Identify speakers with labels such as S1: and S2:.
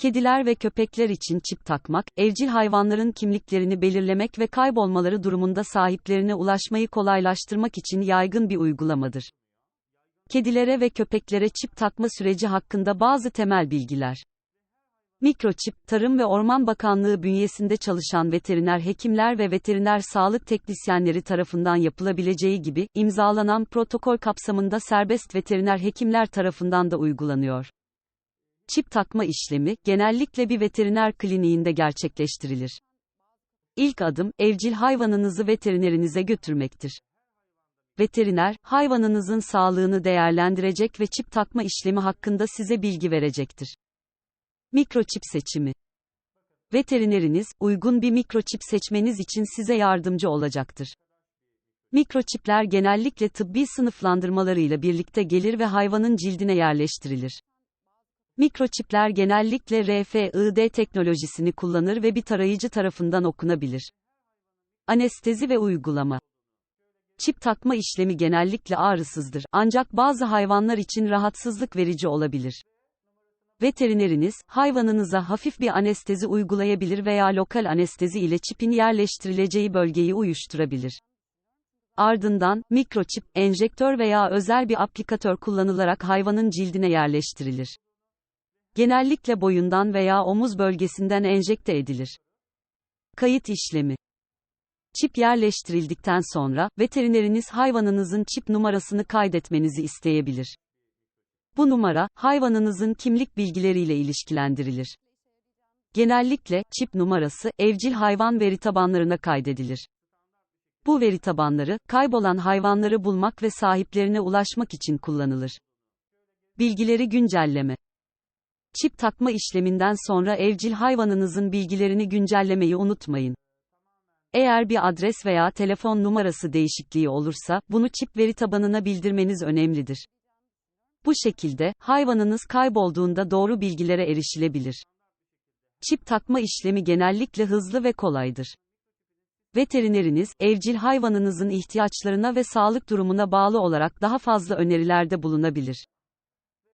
S1: Kediler ve köpekler için çip takmak, evcil hayvanların kimliklerini belirlemek ve kaybolmaları durumunda sahiplerine ulaşmayı kolaylaştırmak için yaygın bir uygulamadır. Kedilere ve köpeklere çip takma süreci hakkında bazı temel bilgiler. Mikroçip, Tarım ve Orman Bakanlığı bünyesinde çalışan veteriner hekimler ve veteriner sağlık teknisyenleri tarafından yapılabileceği gibi, imzalanan protokol kapsamında serbest veteriner hekimler tarafından da uygulanıyor. Çip takma işlemi, genellikle bir veteriner kliniğinde gerçekleştirilir. İlk adım, evcil hayvanınızı veterinerinize götürmektir. Veteriner, hayvanınızın sağlığını değerlendirecek ve çip takma işlemi hakkında size bilgi verecektir. Mikroçip seçimi. Veterineriniz, uygun bir mikroçip seçmeniz için size yardımcı olacaktır. Mikroçipler genellikle tıbbi sınıflandırmalarıyla birlikte gelir ve hayvanın cildine yerleştirilir. Mikroçipler genellikle RFID teknolojisini kullanır ve bir tarayıcı tarafından okunabilir. Anestezi ve uygulama. Çip takma işlemi genellikle ağrısızdır, ancak bazı hayvanlar için rahatsızlık verici olabilir. Veterineriniz, hayvanınıza hafif bir anestezi uygulayabilir veya lokal anestezi ile çipin yerleştirileceği bölgeyi uyuşturabilir. Ardından, mikroçip, enjektör veya özel bir aplikatör kullanılarak hayvanın cildine yerleştirilir. Genellikle boyundan veya omuz bölgesinden enjekte edilir. Kayıt işlemi Çip yerleştirildikten sonra, veterineriniz hayvanınızın çip numarasını kaydetmenizi isteyebilir. Bu numara, hayvanınızın kimlik bilgileriyle ilişkilendirilir. Genellikle, çip numarası, evcil hayvan veri tabanlarına kaydedilir. Bu veri tabanları, kaybolan hayvanları bulmak ve sahiplerine ulaşmak için kullanılır. Bilgileri güncelleme Çip takma işleminden sonra evcil hayvanınızın bilgilerini güncellemeyi unutmayın. Eğer bir adres veya telefon numarası değişikliği olursa, bunu çip veri tabanına bildirmeniz önemlidir. Bu şekilde, hayvanınız kaybolduğunda doğru bilgilere erişilebilir. Çip takma işlemi genellikle hızlı ve kolaydır. Veterineriniz, evcil hayvanınızın ihtiyaçlarına ve sağlık durumuna bağlı olarak daha fazla önerilerde bulunabilir.